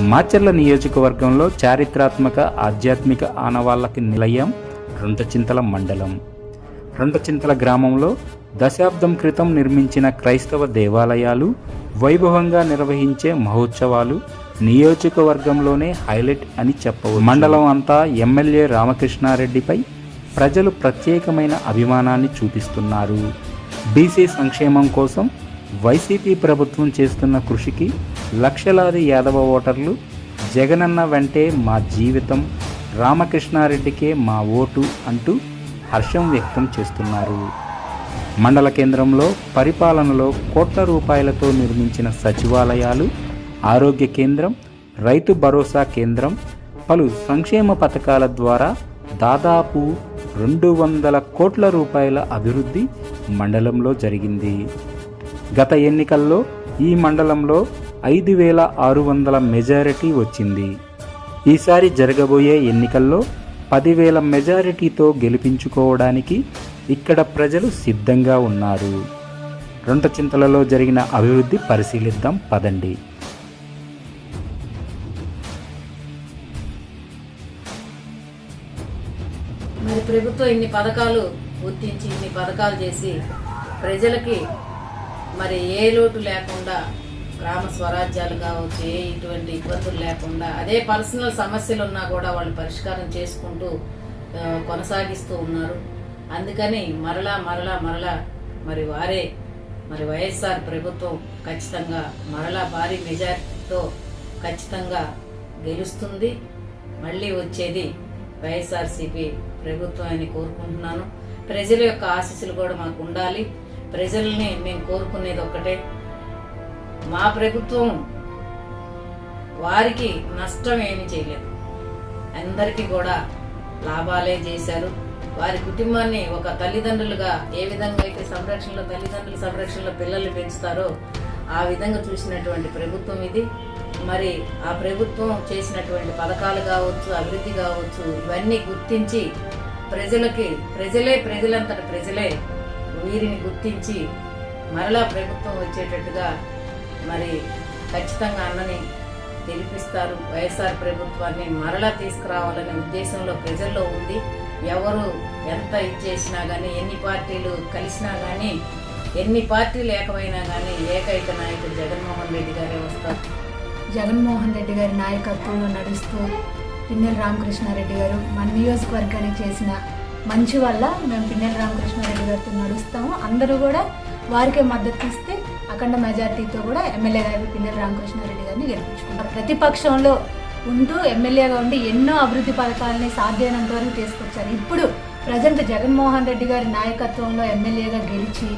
మాచర్ల నియోజకవర్గంలో చారిత్రాత్మక ఆధ్యాత్మిక ఆనవాళ్ళకి నిలయం రెండుచింతల మండలం. రొంటచింతల గ్రామంలో దశాబ్దం క్రితం నిర్మించిన క్రైస్తవ దేవాలయాలు వైభవంగా నిర్వహించే మహోత్సవాలు నియోజకవర్గంలోనే హైలైట్ అని చెప్పవచ్చు. మండలం అంతా ఎమ్మెల్యే రామకృష్ణారెడ్డిపై ప్రజలు ప్రత్యేకమైన అభిమానాన్ని చూపిస్తున్నారు. బీసీ సంక్షేమం కోసం వైసీపీ ప్రభుత్వం చేస్తున్న కృషికి లక్షలాది యాదవ ఓటర్లు జగనన్న వెంటే మా జీవితం రామకృష్ణారెడ్డికే మా ఓటు అంటూ హర్షం వ్యక్తం చేస్తున్నారు. మండల కేంద్రంలో పరిపాలనలో కోట్ల రూపాయలతో నిర్మించిన సచివాలయాలు ఆరోగ్య కేంద్రం రైతు భరోసా కేంద్రం పలు సంక్షేమ పథకాల ద్వారా దాదాపు రెండు వందల కోట్ల రూపాయల అభివృద్ధి మండలంలో జరిగింది. గత ఎన్నికల్లో ఈ మండలంలో ఐదు వేల ఆరు వందల మెజారిటీ వచ్చింది. ఈసారి జరగబోయే ఎన్నికల్లో పదివేల మెజారిటీతో గెలిపించుకోవడానికి ఇక్కడ ప్రజలు సిద్ధంగా ఉన్నారు. రొంటచింతలలో జరిగిన అభివృద్ధి పరిశీలిద్దాం పదండి. మరి ప్రభుత్వం ఇన్ని పథకాలు గుర్తించి ఇన్ని పథకాలు చేసి ప్రజలకి మరి ఏ లోటు లేకుండా గ్రామ స్వరాజ్యాలు కావచ్చు ఏ ఇటువంటి ఇబ్బందులు లేకుండా అదే పర్సనల్ సమస్యలు ఉన్నా కూడా వాళ్ళు పరిష్కారం చేసుకుంటూ కొనసాగిస్తూ ఉన్నారు. అందుకని మరలా మరలా మరలా మరి వారే మరి వైఎస్ఆర్ ప్రభుత్వం ఖచ్చితంగా మరలా భారీ మెజార్టీతో ఖచ్చితంగా గెలుస్తుంది. మళ్ళీ వచ్చేది వైఎస్ఆర్సీపీ ప్రభుత్వం అని కోరుకుంటున్నాను. ప్రజల యొక్క ఆశీస్సులు కూడా మాకు ఉండాలి. ప్రజల్ని మేము కోరుకునేది ఒక్కటే. మా ప్రభుత్వం వారికి నష్టం ఏమి చేయలేదు. అందరికీ కూడా లాభాలే చేశారు. వారి కుటుంబాన్ని ఒక తల్లిదండ్రులుగా ఏ విధంగా అయితే సంరక్షణలో తల్లిదండ్రుల సంరక్షణలో పిల్లల్ని పెంచుతారో ఆ విధంగా చూసినటువంటి ప్రభుత్వం ఇది. మరి ఆ ప్రభుత్వం చేసినటువంటి పథకాలు కావచ్చు అభివృద్ధి కావచ్చు ఇవన్నీ గుర్తించి ప్రజలకి ప్రజలే ప్రజలంతట ప్రజలే వీరిని గుర్తించి మరలా ప్రభుత్వం వచ్చేటట్టుగా మరి ఖచ్చితంగా అన్నని గెలిపిస్తారు. వైఎస్ఆర్ ప్రభుత్వాన్ని మరలా తీసుకురావాలనే ఉద్దేశంలో ప్రజల్లో ఉంది. ఎవరు ఎంత ఇది చేసినా కానీ ఎన్ని పార్టీలు కలిసినా కానీ ఎన్ని పార్టీలు ఏకమైనా కానీ ఏకైక నాయకుడు జగన్మోహన్ రెడ్డి గారే వస్తారు. జగన్మోహన్ రెడ్డి గారి నాయకత్వంలో నడుస్తూ పిన్నెల రామకృష్ణారెడ్డి గారు మన నియోజకవర్గానికి చేసిన మంచి వల్ల మేము పిన్నెల రామకృష్ణారెడ్డి గారితో నడుస్తాము. అందరూ కూడా వారికే మద్దతు ఇస్తే అఖండ మెజార్టీతో కూడా ఎమ్మెల్యే గారు పిన్నెల రామకృష్ణారెడ్డి గారిని గెలిపించుకున్నారు ప్రతిపక్షంలో ఉంటూ ఎమ్మెల్యేగా ఉండి ఎన్నో అభివృద్ధి పథకాలని సాధ్యమైనంత వరకు తీసుకొచ్చారు. ఇప్పుడు ప్రజెంట్ జగన్మోహన్ రెడ్డి గారి నాయకత్వంలో ఎమ్మెల్యేగా గెలిచి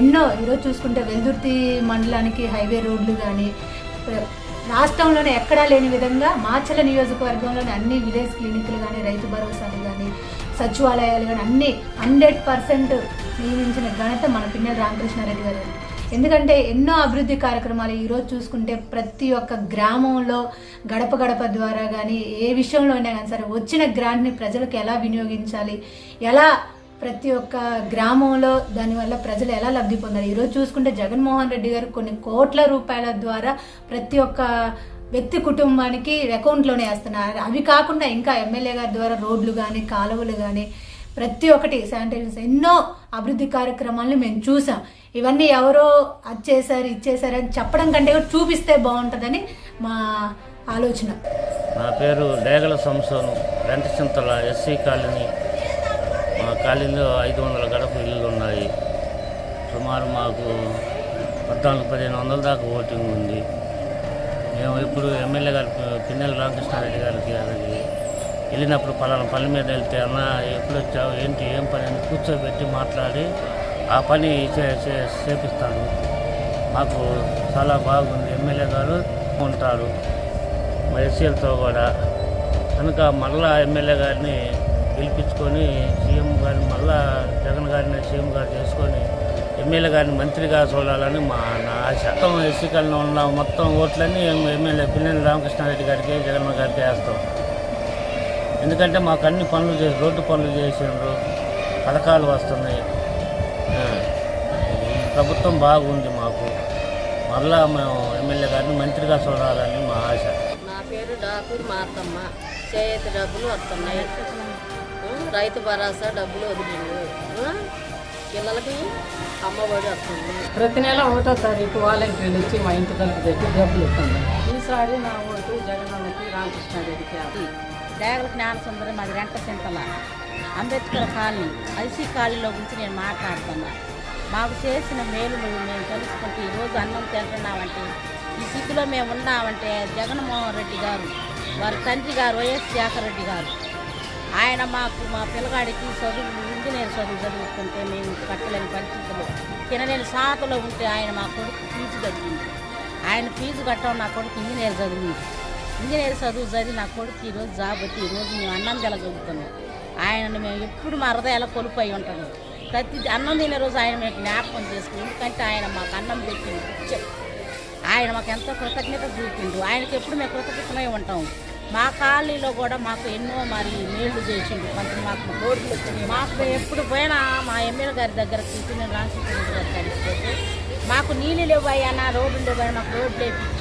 ఎన్నో ఈరోజు చూసుకుంటే వెల్దుర్తి మండలానికి హైవే రోడ్లు కానీ రాష్ట్రంలోనే ఎక్కడా లేని విధంగా మాచల నియోజకవర్గంలోని అన్ని విలేజ్ క్లినిక్లు కానీ రైతు భరోసాలు కానీ సచివాలయాలు కానీ అన్ని హండ్రెడ్ పర్సెంట్ నియమించిన ఘనత మన పిన్నెల రామకృష్ణారెడ్డి గారు ఎందుకంటే ఎన్నో అభివృద్ధి కార్యక్రమాలు ఈరోజు చూసుకుంటే ప్రతి ఒక్క గ్రామంలో గడప గడప ద్వారా కానీ ఏ విషయంలో అయినా కానీ సరే వచ్చిన గ్రాంట్ని ప్రజలకు ఎలా వినియోగించాలి? ఎలా ప్రతి ఒక్క గ్రామంలో దానివల్ల ప్రజలు ఎలా లబ్ధి పొందారు ఈరోజు చూసుకుంటే జగన్మోహన్ రెడ్డి గారు కొన్ని కోట్ల రూపాయల ద్వారా ప్రతి ఒక్క వ్యక్తి కుటుంబానికి అకౌంట్లోనే వేస్తున్నారు. అవి కాకుండా ఇంకా ఎమ్మెల్యే గారి ద్వారా రోడ్లు కానీ కాలువలు కానీ ప్రతి ఒక్కటి శానిటైజర్స్ ఎన్నో అభివృద్ధి కార్యక్రమాలను మేము చూసాం. ఇవన్నీ ఎవరో అది చేశారు ఇది చేశారు అని చెప్పడం కంటే కూడా చూపిస్తే బాగుంటుందని మా ఆలోచన. నా పేరు డేగల సంసోను వెంటచింతల ఎస్సీ కాలనీ. మా కాలనీలో ఐదు వందల గడప ఇల్లులు ఉన్నాయి. సుమారు మాకు పద్నాలుగు పదిహేను వందల దాకా ఓటింగ్ ఉంది. మేము ఇప్పుడు ఎమ్మెల్యే గారి పిన్నెల రామకృష్ణారెడ్డి గారికి గారికి వెళ్ళినప్పుడు పలానా పని మీద వెళ్తే అన్న ఎప్పుడు వచ్చావు? ఏంటి? ఏం పని? అని కూర్చోబెట్టి మాట్లాడి ఆ పని చేపిస్తాను మాకు చాలా బాగుంది. ఎమ్మెల్యే గారు ఉంటారు. మా ఎస్సీలతో కూడా. కనుక మళ్ళా ఎమ్మెల్యే గారిని పిలిపించుకొని సీఎం గారిని మళ్ళా జగన్ గారిని సీఎం గారు చేసుకొని ఎమ్మెల్యే గారిని మంత్రిగా చూడాలని మా నా ఆశ. మొత్తం ఎస్సీ కాలంలో ఉన్న మొత్తం ఓట్లన్నీ ఎమ్మెల్యే పిల్లలు రామకృష్ణారెడ్డి గారికి జగన్ గారికి వేస్తాం. ఎందుకంటే మాకు అన్ని పనులు చేసి రోడ్డు పనులు చేసిండ్రు. పథకాలు వస్తున్నాయి. ప్రభుత్వం బాగుంది మాకు. మళ్ళా మేము ఎమ్మెల్యే గారిని మంత్రిగా చూడాలని మా ఆశ. నా పేరు మార్తమ్మ చేతి డబ్బులు వస్తున్నాయి. రైతు భరోసా డబ్బులు వదిలిండు. పిల్లలకి అమ్మఒడి వస్తుంది. ప్రతి నెల ఒకటో తారీఖు వాలంటీర్లు వచ్చి మా ఇంటి తలుపు దగ్గర డబ్బులు ఇస్తుంది ఈసారి నా ఓటు జగనన్నకి రామకృష్ణారెడ్డికి. డేగల జ్ఞానసుందరి మాది అది రెంట చింతల. అంబేద్కర్ కాలనీ ఐసీ కాలనీలో గురించి నేను మాట్లాడుతున్నా. మాకు చేసిన మేలులు మేము తెలుసుకుంటే ఈరోజు అన్నం తింటున్నామంటే ఈ స్థితిలో మేము ఉన్నామంటే జగన్మోహన్ రెడ్డి గారు వారి తండ్రి గారు వైఎస్ శేఖర్ రెడ్డి గారు. ఆయన మాకు మా పిల్లగాడికి చదువు ఇంజనీర్ చదువు చదువుకుంటే మేము కట్టలేని పరిస్థితులు. తినలేని సాతలో ఉంటే ఆయన మా కొడుకు ఫీజు కట్టింది. ఆయన ఫీజు కట్టడం నా కొడుకు ఇంజనీర్ చదివింది. ఇంజనీర్ చదువు చదివి నా కొడుకు ఈరోజు జాబ్ వచ్చి ఈరోజు మేము అన్నం తినగలుగుతున్నాం. ఆయనను మేము ఎప్పుడు మా హృదయాల కొలుపై ఉంటాము. ప్రతి అన్నం తినే రోజు ఆయన మేము జ్ఞాపకం చేసుకున్నాం ఎందుకంటే ఆయన మాకు అన్నం పెట్టింది ఆయన మాకు ఎంతో కృతజ్ఞత చూపిండు. ఆయనకి ఎప్పుడు మేము కృతజ్ఞతమై ఉంటాము. మా కాలనీలో కూడా మాకు ఎన్నో మరి మేళ్ళు చేసిండు. కొంత మాకు రోడ్లు వచ్చినాయి. మాకు ఎప్పుడు పోయినా మా ఎమ్మెల్యే గారి దగ్గర నేను రామకృష్ణ గారి దగ్గరికి మాకు నీళ్ళు లేవయ్యా రోడ్లు లేవు మాకు రోడ్లు వేపించింది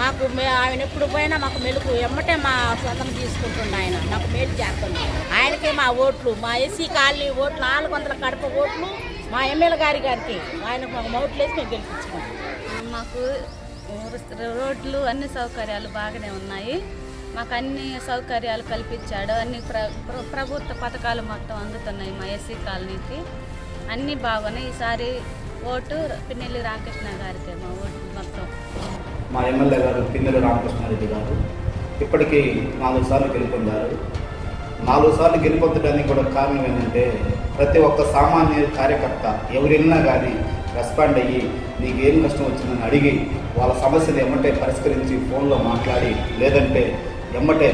మాకు ఆయన ఎప్పుడు పోయినా మాకు మెలుగు ఎమ్మటే మా సొంతం తీసుకుంటుండే ఆయన. మాకు మేలు చేస్తుంది ఆయనకే మా ఓట్లు మా ఎస్సీ కాలనీ ఓట్లు నాలుగు వందల కడప ఓట్లు మా ఎమ్మెల్యే గారి గారికి. ఆయనకు మాకు ఓట్లు వేసి మేము గెలిపించుకున్నాం. మాకు రోడ్లు అన్ని సౌకర్యాలు బాగానే ఉన్నాయి. మాకు అన్ని సౌకర్యాలు కల్పించాడు. అన్ని ప్ర ప్రభుత్వ పథకాలు మొత్తం అందుతున్నాయి మా ఎస్సీ కాలనీకి. అన్నీ బాగున్నాయి. ఈసారి ఓటు పిన్నెల్లి రామకృష్ణ గారికి మా ఓటు. మా ఎమ్మెల్యే గారు పిన్నెల రామకృష్ణారెడ్డి గారు ఇప్పటికీ నాలుగు సార్లు గెలుపొందారు. నాలుగు సార్లు గెలుపొందడానికి కూడా కారణం ఏంటంటే ప్రతి ఒక్క సామాన్య కార్యకర్త ఎవరెళ్ళినా కానీ రెస్పాండ్ అయ్యి నీకు ఏం కష్టం వచ్చిందని అడిగి వాళ్ళ సమస్యలు ఎమ్మటే పరిష్కరించి ఫోన్లో మాట్లాడి లేదంటే ఎమ్మటే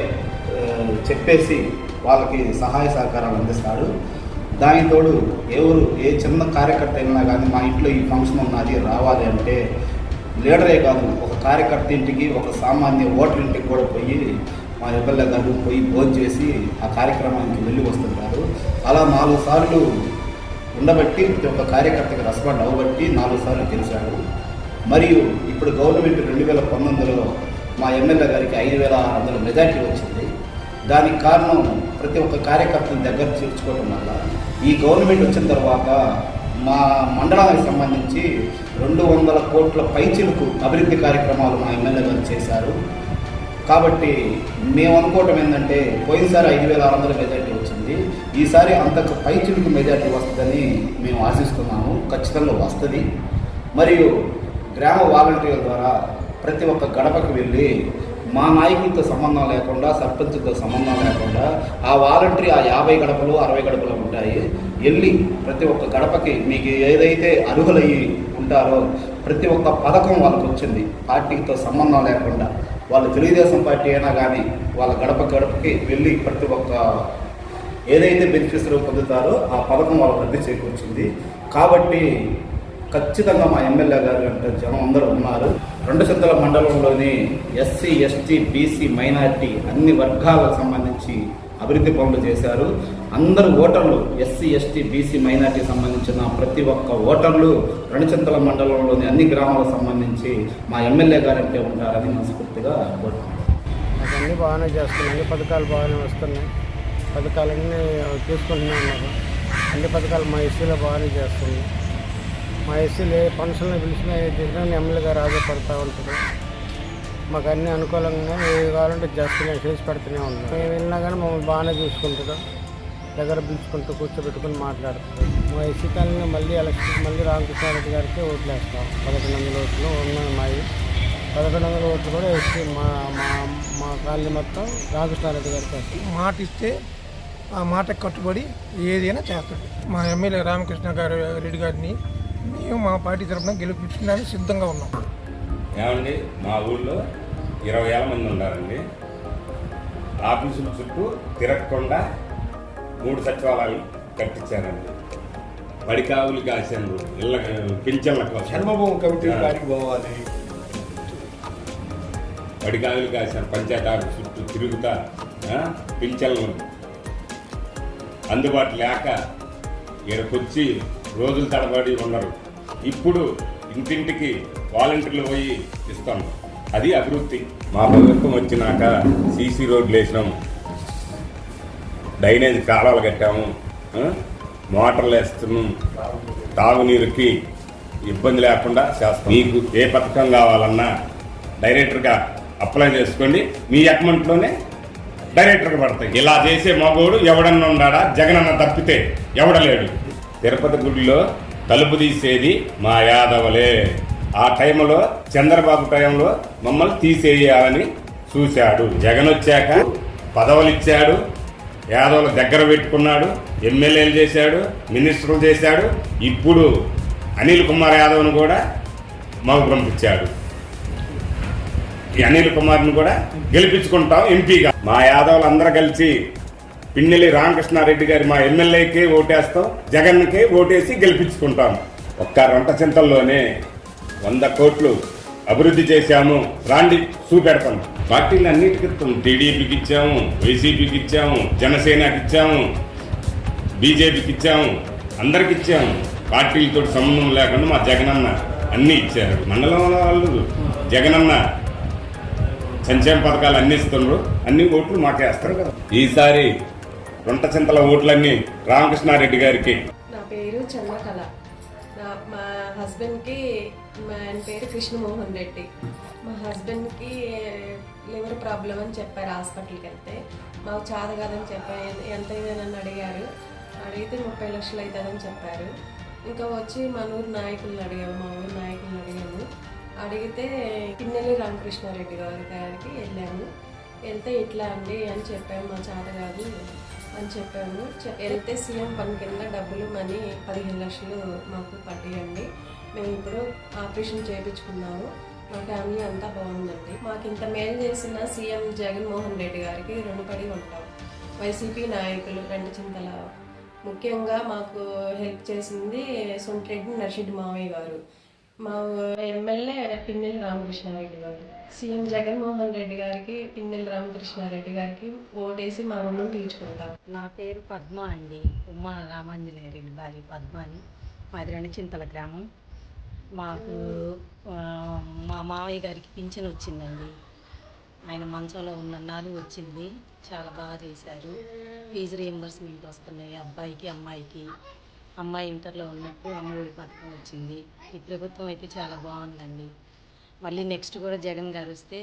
చెప్పేసి వాళ్ళకి సహాయ సహకారాలు అందిస్తాడు. దానికి తోడు ఎవరు ఏ చిన్న కార్యకర్త అయినా కానీ మా ఇంట్లో ఈ ఫంక్షన్ ఉన్నది రావాలి అంటే లీడరే కాదు ఒక కార్యకర్త ఇంటికి ఒక సామాన్య ఓటర్ ఇంటికి కూడా పోయి మా ఎమ్మెల్యే గారు పోయి భోజనం చేసి ఆ కార్యక్రమానికి వెళ్ళి వస్తుంటారు. అలా నాలుగు సార్లు ఉండబట్టి ప్రతి ఒక్క కార్యకర్తకి రెస్పాండ్ అవ్వబట్టి నాలుగు సార్లు గెలిచాడు. మరియు ఇప్పుడు గవర్నమెంట్ రెండు వేల పంతొమ్మిదిలో మా ఎమ్మెల్యే గారికి ఐదు వేల ఆరు వందల మెజార్టీ వచ్చింది. దానికి కారణం ప్రతి ఒక్క కార్యకర్తని దగ్గర చేర్చుకోవడం వల్ల ఈ గవర్నమెంట్ వచ్చిన తర్వాత మా మండలానికి సంబంధించి రెండు వందల కోట్ల పైచిలకు అభివృద్ధి కార్యక్రమాలు మా ఎమ్మెల్యే గారు చేశారు. కాబట్టి మేము అనుకోవటం ఏంటంటే పోయినసారి ఐదు వేల ఆరు వందల మెజార్టీ వచ్చింది. ఈసారి అంతకు పైచిలకు మెజార్టీ వస్తుందని మేము ఆశిస్తున్నాము. ఖచ్చితంగా వస్తుంది. మరియు గ్రామ వాలంటీర్ల ద్వారా ప్రతి ఒక్క గడపకు వెళ్ళి మా నాయకులతో సంబంధం లేకుండా సర్పంచ్తో సంబంధం లేకుండా ఆ వాలంటరీ ఆ యాభై గడపలు అరవై గడపలు ఉంటాయి. వెళ్ళి ప్రతి ఒక్క గడపకి మీకు ఏదైతే అర్హులయ్యి ఉంటారో ప్రతి ఒక్క పథకం వాళ్ళకి వచ్చింది పార్టీతో సంబంధం లేకుండా. వాళ్ళు తెలుగుదేశం పార్టీ అయినా కానీ వాళ్ళ గడప గడపకి వెళ్ళి ప్రతి ఒక్క ఏదైతే బెనిఫిట్స్ పొందుతారో ఆ పథకం వాళ్ళకి రద్దు చేకూర్చింది. కాబట్టి ఖచ్చితంగా మా ఎమ్మెల్యే గారు అంటే జనం అందరూ ఉన్నారు. రెండు చింతల మండలంలోని ఎస్సీ ఎస్టీ బీసీ మైనారిటీ అన్ని వర్గాలకు సంబంధించి అభివృద్ధి పనులు చేశారు. అందరు ఓటర్లు ఎస్సీ ఎస్టీ బీసీ మైనార్టీ సంబంధించిన ప్రతి ఒక్క ఓటర్లు రణచింతల మండలంలోని అన్ని గ్రామాలకు సంబంధించి మా ఎమ్మెల్యే గారంటే ఉంటారని మనస్ఫూర్తిగా కోరుకుంటున్నాను నాకు అన్నీ బాగానే చేస్తున్నాయి. అన్ని పథకాలు బాగానే వస్తున్నాయి. పథకాలన్నీ చూసుకుంటూనే ఉన్నారు అన్ని పథకాలు మా ఎస్సీలో బాగానే చేస్తుంది మా ఎస్సీలు ఏ ఫంక్షన్లో పిలిచినా ఏ చేసినా ఎమ్మెల్యే గారు ఆధారపడతా ఉంటుంది మాకు అన్ని అనుకూలంగా ఏది కావాలంటే జస్ట్ చేసి పెడుతూనే ఉన్నాం మేము వెళ్ళినా కానీ మమ్మల్ని బాగానే చూసుకుంటారు. దగ్గర పిలుచుకుంటూ కూర్చోబెట్టుకుని మాట్లాడుతారు. మా ఎస్సీ మళ్ళీ ఎలక్షన్ మళ్ళీ రామకృష్ణారెడ్డి గారికి ఓట్లు వేస్తాం పదకొండు వందల ఓట్లు ఉన్నాయి మావి. పదకొండు వందల ఓట్లు కూడా వేసి మా మా మా కాలనీ మొత్తం రామకృష్ణారెడ్డి గారికి వేస్తాం. మాట ఇస్తే ఆ మాట కట్టుబడి ఏదైనా చేస్తాడు. మా ఎమ్మెల్యే రామకృష్ణ గారు రెడ్డి గారిని మేము మా పార్టీ తరఫున గెలిపించడానికి సిద్ధంగా ఉన్నాం. ఏమండి? మా ఊళ్ళో ఇరవై వేల మంది ఉన్నారండి. ఆఫీసుల చుట్టూ తిరగకుండా మూడు సచివాలయాలు కట్టించారండి. పడికావులు కాశారు ఇళ్ళ పింఛన్ల కోసం. జన్మభూమి కమిటీ ఆ. కాడికి పోవాలి. పడికావులు కాశారు పంచాయతీ ఆఫీస్ చుట్టూ తిరుగుతా పింఛన్లు. అందుబాటు లేక ఇక్కడికొచ్చి రోజులు తడబడి ఉండరు ఇప్పుడు ఇంటింటికి వాలంటీర్లు పోయి ఇస్తాం. అది అభివృద్ధి. మా ప్రభుత్వం వచ్చినాక సీసీ రోడ్లు వేసినాం. డ్రైనేజ్ కాలాలు కట్టాము. మోటార్లు వేస్తున్నాం. తాగునీరుకి ఇబ్బంది లేకుండా చేస్తాం. మీకు ఏ పథకం కావాలన్నా డైరెక్టర్గా అప్లై చేసుకోండి. మీ అకౌంట్లోనే డైరెక్టర్గా పడతాయి. ఇలా చేసే మగోడు ఎవడన్నా ఉన్నాడా? జగనన్న తప్పితే ఎవడలేడు? తిరుపతి గుడిలో తలుపు తీసేది మా యాదవలే. ఆ టైంలో చంద్రబాబు టైంలో మమ్మల్ని తీసేయాలని చూశాడు. జగన్ వచ్చాక పదవులు ఇచ్చాడు యాదవులు దగ్గర పెట్టుకున్నాడు. ఎమ్మెల్యేలు చేశాడు. మినిస్టర్లు చేశాడు. ఇప్పుడు అనిల్ కుమార్ యాదవ్ను కూడా మాకు పంపించాడు. ఈ అనిల్ కుమార్ని కూడా గెలిపించుకుంటాం ఎంపీగా. మా యాదవులు అందరూ కలిసి పిన్నెల్లి రామకృష్ణారెడ్డి గారి మా ఎమ్మెల్యేకి ఓటేస్తాం. జగన్కి ఓటేసి గెలిపించుకుంటాం. ఒక్క రంట చింతల్లోనే వంద కోట్లు అభివృద్ధి చేశాము. రాండి చూపెడతాం పార్టీలు అన్నిటికీ టీడీపీకి ఇచ్చాము వైసీపీకి ఇచ్చాము జనసేనకి ఇచ్చాము బీజేపీకి ఇచ్చాము అందరికి ఇచ్చాము. పార్టీలతో సంబంధం లేకుండా మా జగనన్న అన్ని ఇచ్చారు. మండలంలో వాళ్ళు జగనన్న సంక్షేమ పథకాలు అన్ని ఇస్తున్నారు. అన్ని ఓట్లు మాకేస్తారు కదా. ఈసారి రొంట చింతల ఓట్లన్నీ రామకృష్ణారెడ్డి గారికి. నా పేరు చంద్రకళ. మా హస్బెండ్కి మా ఆయన పేరు కృష్ణమోహన్ రెడ్డి. మా హస్బెండ్కి లివర్ ప్రాబ్లం అని చెప్పారు హాస్పిటల్కి వెళ్తే మాకు చాద కాదని చెప్పారు. ఎంత అయిందని అడిగారు. అడిగితే ముప్పై లక్షలు అవుతుందని చెప్పారు. ఇంకా వచ్చి మన ఊరు నాయకులను అడిగాము. మా ఊరు నాయకులను అడిగాము. అడిగితే పిన్నెల్లి రామకృష్ణారెడ్డి గారి గారికి వెళ్ళాము. వెళ్తే ఇట్లా అండి? అని చెప్పాము మా చాత కాదు. అని చెప్పాము. చె- వెళ్తే సీఎం పని కింద డబ్బులు మనీ పదిహేను లక్షలు మాకు పట్టేయండి మేము ఇప్పుడు ఆపరేషన్ చేయించుకున్నాము మా ఫ్యామిలీ అంతా బాగుందండి. మాకు ఇంత మేలు చేసిన సీఎం జగన్మోహన్ రెడ్డి గారికి రుణపడి ఉంటాం. వైసీపీ నాయకులు రెండు చింతల. ముఖ్యంగా మాకు హెల్ప్ చేసింది సొంటిరెడ్డి నర్షిడ్ మావయ్య గారు. మా ఎమ్మెల్యే పిన్నెల్లి రామకృష్ణారెడ్డి గారు. సీఎం జగన్మోహన్ రెడ్డి గారికి పిన్నెల్లి రామకృష్ణారెడ్డి గారికి ఓటేసి మా రుణం తీర్చుకుంటాం. నా పేరు పద్మ అండి. ఉమ్మా రామాంజనేయ రెడ్డి భార్య పద్మ అని. మాది చింతల గ్రామం. మాకు మా మావయ్య గారికి పింఛన్ వచ్చిందండి. ఆయన మంచంలో ఉన్నన్నాళ్ళు వచ్చింది. చాలా బాగా చేశారు. ఫీజు రియంబర్స్మెంట్ వస్తున్నాయి అబ్బాయికి అమ్మాయికి. అమ్మాయి ఇంటర్లో ఉన్నప్పుడు అమ్మఒడి పథకం వచ్చింది. ఈ ప్రభుత్వం అయితే చాలా బాగుందండి. మళ్ళీ నెక్స్ట్ కూడా జగన్ గారు వస్తే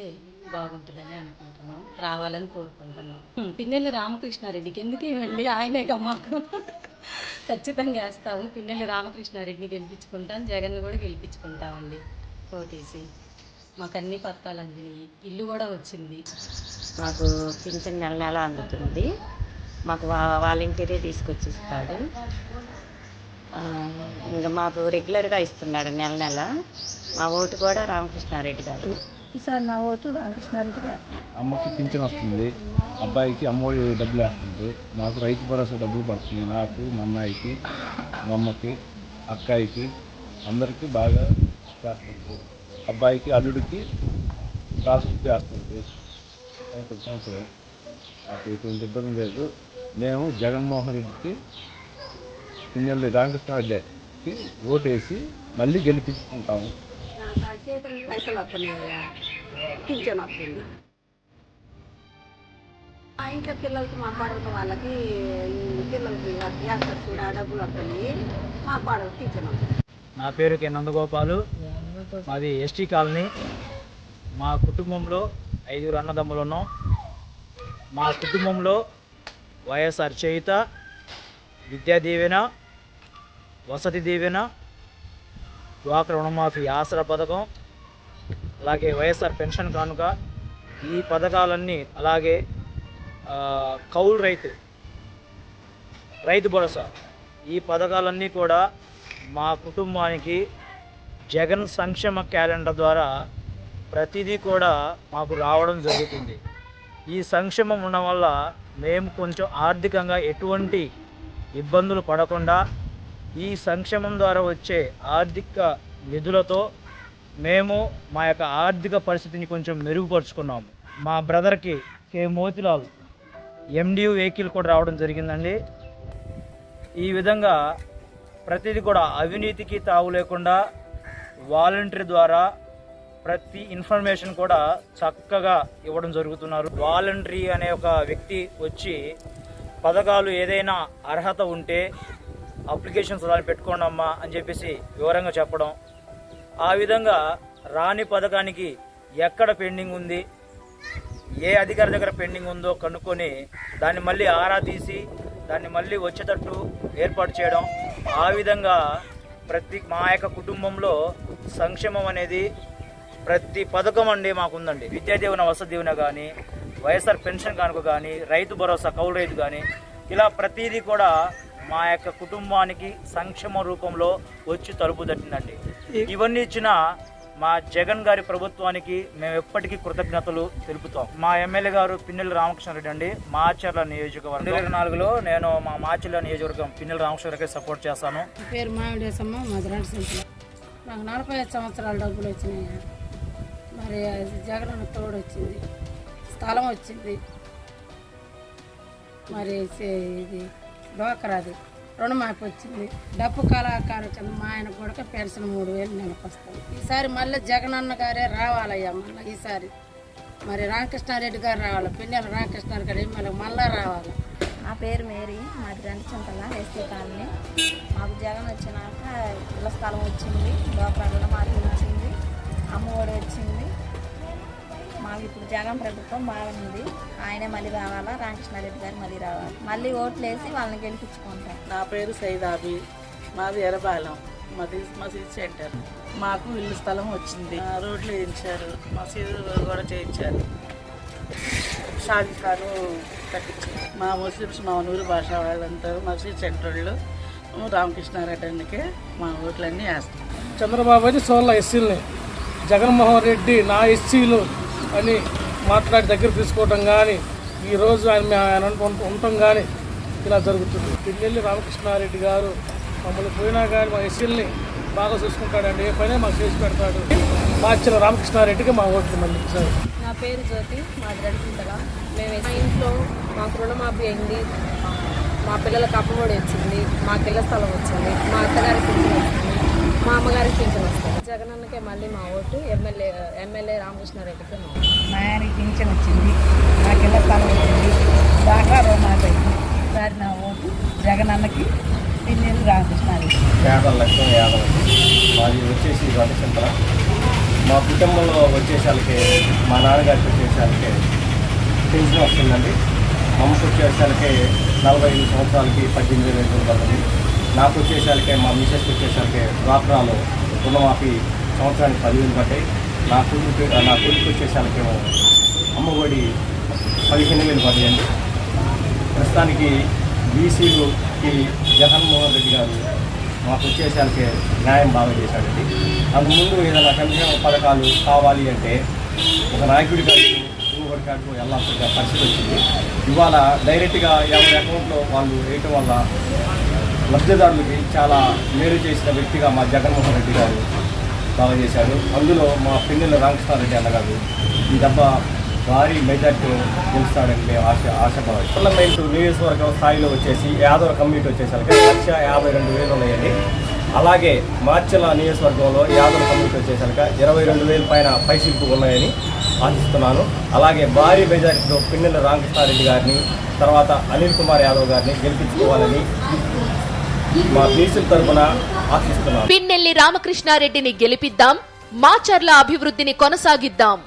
బాగుంటుందని అనుకుంటున్నాం. రావాలని కోరుకుంటున్నాం. పిన్నెల్లి రామకృష్ణారెడ్డికి ఎందుకు ఇవ్వండి? ఆయనేగా మాకు. ఖచ్చితంగా వేస్తాము. పిన్నెల్లి రామకృష్ణారెడ్డిని గెలిపించుకుంటాం. జగన్ కూడా గెలిపించుకుంటామండి. ఓటేసి. మాకు అన్ని పథకాలు అందినాయి. ఇల్లు కూడా వచ్చింది. మాకు పింఛన్ నెల నెల అందుతుంది. మాకు వా వాలంటీరే తీసుకొచ్చి ఇస్తాడు ఆ, ఇంకా మాకు రెగ్యులర్గా ఇస్తున్నాడు నెల నెల. మా ఓటు కూడా రామకృష్ణారెడ్డి గారు. ఈసారి నా ఓటు రామకృష్ణారెడ్డి గారు. అమ్మకి పింఛన్ వస్తుంది అబ్బాయికి అమ్మఒడి డబ్బులు వేస్తుంది నాకు రైతు భరోసా డబ్బులు పడుతుంది నాకు మా అమ్మాయికి మా అమ్మకి అక్కాయికి అందరికీ బాగా చేస్తుంది. అబ్బాయికి అల్లుడికి స్కాలర్షిప్ వేస్తుంది సంవత్సరం. నాకు ఎటువంటి ఇబ్బంది లేదు. మేము జగన్మోహన్ రెడ్డికి పిన్నెల్లి రామకృష్ణారెడ్డికి ఓటేసి మళ్ళీ గెలిపించుకుంటాము. పైసలు వస్తున్నాయా పింఛన్ వస్తుంది మా ఇంట్లో పిల్లలకి మా పడవ వాళ్ళకి పిల్లలకి చూడ డబ్బులు వస్తాయి. మా పడవ పింఛన్ వస్తుంది నా పేరు కె నందగోపాలు. మాది ఎస్టీ కాలనీ. మా కుటుంబంలో ఐదుగురు అన్నదమ్ములు ఉన్నాం. మా కుటుంబంలో వైఎస్ఆర్ చేయుత విద్యా దీవెన వసతి దీవెన డ్వాక్రా రుణమాఫీ ఆసరా పథకం అలాగే వైఎస్ఆర్ పెన్షన్ కానుక. ఈ పథకాలన్నీ అలాగే కౌలు రైతు రైతు భరోసా. ఈ పథకాలన్నీ కూడా మా కుటుంబానికి జగన్ సంక్షేమ క్యాలెండర్ ద్వారా ప్రతిదీ కూడా మాకు రావడం జరుగుతుంది. ఈ సంక్షేమం ఉండడం వల్ల మేము కొంచెం ఆర్థికంగా ఎటువంటి ఇబ్బందులు పడకుండా ఈ సంక్షేమం ద్వారా వచ్చే ఆర్థిక నిధులతో మేము మా యొక్క ఆర్థిక పరిస్థితిని కొంచెం మెరుగుపరుచుకున్నాము. మా బ్రదర్కి కే మోతిలాల్ ఎండియు వెహికల్ కూడా రావడం జరిగిందండి. ఈ విధంగా ప్రతిదీ కూడా అవినీతికి తావు లేకుండా వాలంటీర్ ద్వారా ప్రతి ఇన్ఫర్మేషన్ కూడా చక్కగా ఇవ్వడం జరుగుతున్నారు. వాలంటరీ అనే ఒక వ్యక్తి వచ్చి పథకాలు ఏదైనా అర్హత ఉంటే అప్లికేషన్స్ దాన్ని పెట్టుకోండి అమ్మా అని చెప్పేసి వివరంగా చెప్పడం. ఆ విధంగా రాని పథకానికి ఎక్కడ పెండింగ్ ఉంది? ఏ అధికారి దగ్గర పెండింగ్ ఉందో కనుక్కొని దాన్ని మళ్ళీ ఆరా తీసి దాన్ని మళ్ళీ వచ్చేటట్టు ఏర్పాటు చేయడం. ఆ విధంగా ప్రతి మా యొక్క కుటుంబంలో సంక్షేమం అనేది ప్రతి పథకం అండి మాకుందండి. విద్యా దీవెన వసతి దీవెన కానీ వైఎస్ఆర్ పెన్షన్ కానుక కానీ రైతు భరోసా కౌలు రైతు కానీ ఇలా ప్రతిదీ కూడా మా యొక్క కుటుంబానికి సంక్షేమ రూపంలో వచ్చి తలుపు తట్టిందండి. ఇవన్నీ ఇచ్చిన మా జగన్ గారి ప్రభుత్వానికి మేము ఎప్పటికీ కృతజ్ఞతలు తెలుపుతాం. మా ఎమ్మెల్యే గారు పిన్నెల రామకృష్ణారెడ్డి అండి మాచర్ల నియోజకవర్గం. రెండు వేల నాలుగులో నేను మా మాచర్ల నియోజకవర్గం పిన్నెల రామకృష్ణారెడ్డికి సపోర్ట్ చేస్తాను. పేరు మామిడేసమ్మ నాకు నలభై ఐదు సంవత్సరాల డబ్బులు వచ్చినాయి. మరి జగన్ తోడు వచ్చింది స్థలం వచ్చింది. మరి ఇది డోకరాది రుణమాఫీ వచ్చింది. డప్పు కళాకారు వచ్చింది మా ఆయన కూడా పెన్షన్ మూడు వేలు నెలకు వస్తుంది ఈసారి మళ్ళీ జగనన్న గారే రావాలయ్యా మళ్ళీ ఈసారి. మరి రామకృష్ణారెడ్డి గారు రావాలి. పిన్నెల రామకృష్ణారెడ్డి గారు మళ్ళీ మళ్ళీ రావాలి. నా పేరు మేరీ మాది రెండు చింతల ఎస్టీ కాలనీ. మాకు జగన్ వచ్చినాక ఇళ్ళ స్థలం వచ్చింది డోక్రాలో మాకు వచ్చింది అమ్మఒడి వచ్చింది. మాకు ఇప్పుడు జగన్ ప్రభుత్వం బాగుంది ఆయనే మళ్ళీ రావాలా? రామకృష్ణారెడ్డి గారు మళ్ళీ రావాలి. మళ్ళీ ఓట్లు వేసి వాళ్ళని గెలిపించుకుంటాం. నా పేరు సైదాబి. మాది ఎర్రబాలెం. మాది మసీద్ సెంటర్. మాకు ఇల్లు స్థలం వచ్చింది. ఆ, రోడ్లు వేయించారు. మసీదు కూడా చేయించారు. ఖాను కట్టించారు. మా ముస్లిమ్స్ మా నూరు భాష వాళ్ళంతా మసీద్ సెంటర్ వాళ్ళు రామకృష్ణారెడ్డికి మా ఓట్లన్నీ వేస్తాం చంద్రబాబు అయితే సోళ్ళ ఎస్సీలని. జగన్మోహన్ రెడ్డి నా ఎస్సీలు. అని మాట్లాడి దగ్గర తీసుకోవటం కానీ ఈరోజు ఆయన ఆయన ఉండటం కానీ ఇలా జరుగుతుంది. పిల్లెల్లి రామకృష్ణారెడ్డి గారు మమ్మల్ని పోయినా కానీ మా ఎస్సీలని బాగా చూసుకుంటాడండి. ఏ పనే మాకు చేసి పెడతాడు. మార్చిన రామకృష్ణారెడ్డికి మా ఓట్లు మళ్ళీ సార్ నా పేరు జ్యోతి మాది రెడ్డింతల మేము మా ఇంట్లో మాకు రుణమాఫీ అయింది. మా పిల్లలకు అప్పఒడి వచ్చింది. మాకు ఇళ్ళ స్థలం వచ్చింది. మా అత్తగారికి వచ్చింది. మా అమ్మగారికి పింఛన్ వస్తుంది. జగనన్నకే మళ్ళీ మా ఓటు. ఎమ్మెల్యే ఎమ్మెల్యే రామకృష్ణారెడ్డికి మా మా ఆయనకి పింఛన్ వచ్చింది. నాకు ఇళ్ళ స్థలం వచ్చింది దాకా రుణమాఫీ అయింది. ఈసారి నా ఓటు జగనన్నకి పిన్నెల్లి రామకృష్ణారెడ్డి. యాదవ్ లక్ష్మణ్ యాదవ్ మాది వచ్చేసి వటచింతల మా కుటుంబంలో వచ్చేసరికి మా నాన్నగారికి వచ్చేసరికి పెన్షన్ వస్తుందండి. అమ్మకు వచ్చేసరికి నలభై ఐదు సంవత్సరాలకి పద్దెనిమిది వేల పడుతుంది నాకు వచ్చేసరికి మా మిసెస్కి వచ్చేసరికి డ్వాక్రాలో రుణమాఫీ సంవత్సరానికి పదివేలు పడ్డాయి నా కొడుకు నా కొడుకు వచ్చేసరికి అమ్మఒడి పదిహేను వేలు పడ్డాయండి. ప్రస్తుతానికి బీసీలుకి జగన్మోహన్ రెడ్డి గారు మాకు వచ్చేసరికి న్యాయం బాగా చేశాడండి. అంతకుముందు ఏదైనా సంక్షేమ పథకాలు కావాలి అంటే ఒక నాయకుడి కాడికి ఇంకొకటి కాడికి వెళ్ళాల్సిన పరిస్థితి వచ్చింది. ఇవాళ డైరెక్ట్గా ఎవరి అకౌంట్లో వాళ్ళు వేయటం వల్ల లబ్ధిదారులకి చాలా మేలు చేసిన వ్యక్తిగా మా జగన్మోహన్ రెడ్డి గారు బాగా చేశారు. అందులో మా పిన్నెల రామకృష్ణారెడ్డి అన్నగారు ఈ దెబ్బ భారీ మెజార్టీలో గెలుస్తాడని మేము ఆశ ఆశపడాలి పార్లమెంట్ నియోజకవర్గం స్థాయిలో వచ్చేసి యాదవ కమ్యూనిటీ వచ్చేసరికి లక్ష యాభై రెండు వేలు ఉన్నాయండి. అలాగే మార్చల నియోజకవర్గంలో యాదవ కమ్యూనిటీ వచ్చేసరికి ఇరవై రెండు వేల పైన పైసలు ఉన్నాయని ఆశిస్తున్నాను. అలాగే భారీ మెజార్టీతో పిన్నెల రామకృష్ణారెడ్డి గారిని తర్వాత అనిల్ కుమార్ యాదవ్ గారిని గెలిపించుకోవాలని మా తరఫున పిన్నెల్లి రామకృష్ణారెడ్డిని గెలిపిద్దాం మాచర్ల అభివృద్ధిని కొనసాగిద్దాం.